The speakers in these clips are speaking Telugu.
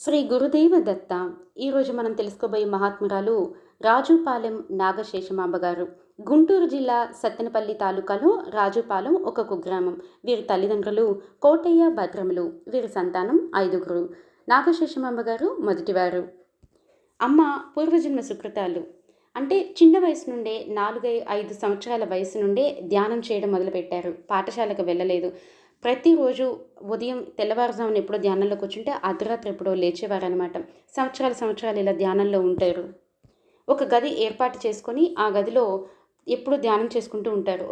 శ్రీ గురుదేవ దత్త ఈరోజు మనం తెలుసుకోబోయే మహాత్మురాలు రాజుపాలెం నాగశేషమాంబ గారు గుంటూరు జిల్లా సత్తెనపల్లి తాలూకాలో రాజుపాలెం ఒక కుగ్రామం. వీరి తల్లిదండ్రులు కోటయ్య భద్రములు. వీరి సంతానం ఐదుగురు. నాగశేషమాంబ గారు మొదటివారు. అమ్మ పూర్వజన్మ సుకృతాలు. అంటే చిన్న వయసు నుండే నాలుగై ఐదు సంవత్సరాల వయసు నుండే ధ్యానం చేయడం మొదలుపెట్టారు. పాఠశాలకు వెళ్ళలేదు. ప్రతిరోజు ఉదయం తెల్లవారుజామున ఎప్పుడో ధ్యానంలో కూర్చుంటే అర్ధరాత్రి ఎప్పుడో లేచేవారనమాట సంవత్సరాలు సంవత్సరాలు ఇలా ధ్యానంలో ఉంటారు. ఒక గది ఏర్పాటు చేసుకొని ఆ గదిలో ఎప్పుడు ధ్యానం చేసుకుంటూ ఉంటారు.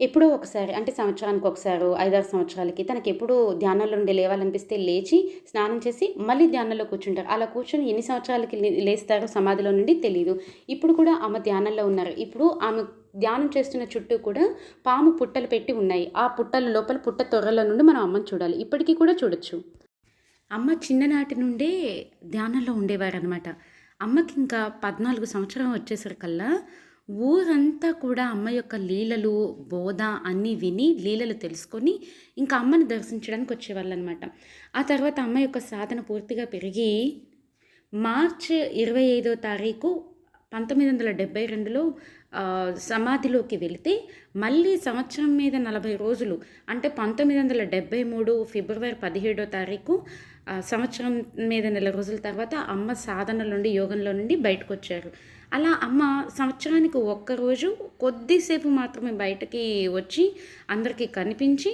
ఎప్పుడో ఒకసారి అంటే సంవత్సరానికి ఒకసారి ఐదారు సంవత్సరాలకి తనకి ఎప్పుడు ధ్యానంలో నుండి లేవాలనిపిస్తే లేచి స్నానం చేసి మళ్ళీ ధ్యానంలో కూర్చుంటారు. అలా కూర్చొని ఎన్ని సంవత్సరాలకి లే- లేస్తారో సమాధిలో నుండి తెలియదు ఇప్పుడు కూడా ఆమె ధ్యానంలో ఉన్నారు. ఇప్పుడు ఆమె ధ్యానం చేస్తున్న చుట్టూ కూడా పాము పుట్టలు పెట్టి ఉన్నాయి. ఆ పుట్టల లోపల పుట్ట తొర్రల నుండి మనం అమ్మని చూడాలి. ఇప్పటికీ కూడా చూడొచ్చు. అమ్మ చిన్ననాటి నుండే ధ్యానంలో ఉండేవారనమాట అమ్మకి ఇంకా పద్నాలుగు సంవత్సరం వచ్చేసరికల్లా ఊరంతా కూడా అమ్మ యొక్క లీలలు బోధ అన్నీ విని లీలలు తెలుసుకొని ఇంకా అమ్మని దర్శించడానికి వచ్చేవాళ్ళు అనమాట ఆ తర్వాత అమ్మ యొక్క సాధన పూర్తిగా పెరిగి మార్చ్ ఇరవై ఐదో తారీఖు పంతొమ్మిది వందల డెబ్బై రెండులో సమాధిలోకి వెళితే మళ్ళీ సంవత్సరం మీద నలభై రోజులు అంటే పంతొమ్మిది వందల డెబ్బై మూడు ఫిబ్రవరి పదిహేడో తారీఖు సంవత్సరం మీద నెల రోజుల తర్వాత అమ్మ సాధన నుండి యోగంలో నుండి బయటకు వచ్చారు అలా అమ్మ సంవత్సరానికి ఒక్కరోజు కొద్దిసేపు మాత్రమే బయటకి వచ్చి అందరికీ కనిపించి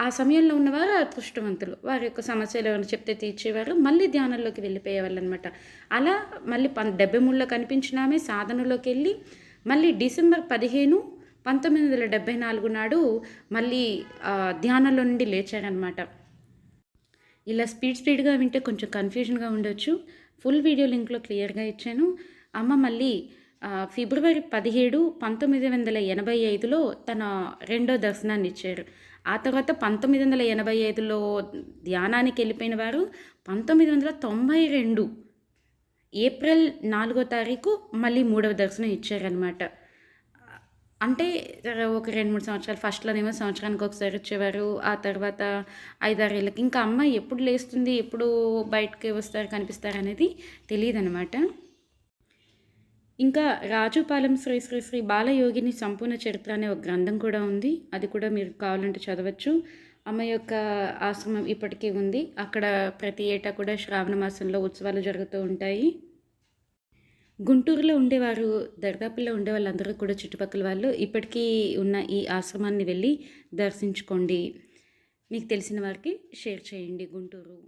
ఆ సమయంలో ఉన్నవారు అదృష్టవంతులు. వారి యొక్క సమస్యలు ఏమైనా చెప్తే తీర్చేవారు మళ్ళీ ధ్యానంలోకి వెళ్ళిపోయేవాళ్ళు అనమాట అలా మళ్ళీ పం డెబ్బై మూడులో కనిపించినామే సాధనలోకి వెళ్ళి మళ్ళీ డిసెంబర్ పదిహేను పంతొమ్మిది వందల డెబ్బై నాలుగు నాడు మళ్ళీ ధ్యానంలో నుండి లేచారనమాట. ఇలా స్పీడ్ స్పీడ్గా వింటే కొంచెం కన్ఫ్యూజన్గా ఉండొచ్చు. ఫుల్ వీడియో లింక్లో క్లియర్గా ఇచ్చాను. అమ్మ మళ్ళీ ఫిబ్రవరి పదిహేడు పంతొమ్మిది వందల ఎనభై ఐదులో తన రెండో దర్శనాన్ని ఇచ్చారు ఆ తర్వాత పంతొమ్మిది వందల ఎనభై ఐదులో ధ్యానానికి వెళ్ళిపోయిన వారు పంతొమ్మిది వందల తొంభై రెండు ఏప్రిల్ నాలుగో తారీఖు మళ్ళీ మూడవ దర్శనం ఇచ్చారనమాట అంటే ఒక రెండు మూడు సంవత్సరాలు ఫస్ట్లోనేమో సంవత్సరానికి ఒకసారి వచ్చేవారు ఆ తర్వాత ఐదారేళ్ళకి. ఇంకా అమ్మ ఎప్పుడు లేస్తుంది ఎప్పుడు బయటకి వస్తారు కనిపిస్తారు అనేది తెలియదు అనమాట ఇంకా రాజుపాలెం శ్రీ శ్రీ శ్రీ బాలయోగిని సంపూర్ణ చరిత్ర అనే ఒక గ్రంథం కూడా ఉంది. అది కూడా మీరు కావాలంటే చదవచ్చు. అమ్మ యొక్క ఆశ్రమం ఇప్పటికీ ఉంది. అక్కడ ప్రతి ఏటా కూడా శ్రావణ మాసంలో ఉత్సవాలు జరుగుతూ ఉంటాయి. గుంటూరులో ఉండేవారు దర్దాపుల్లో ఉండే వాళ్ళందరూ కూడా చుట్టుపక్కల వాళ్ళు ఇప్పటికీ ఉన్న ఈ ఆశ్రమాన్ని వెళ్ళి దర్శించుకోండి. మీకు తెలిసిన వారికి షేర్ చేయండి గుంటూరు.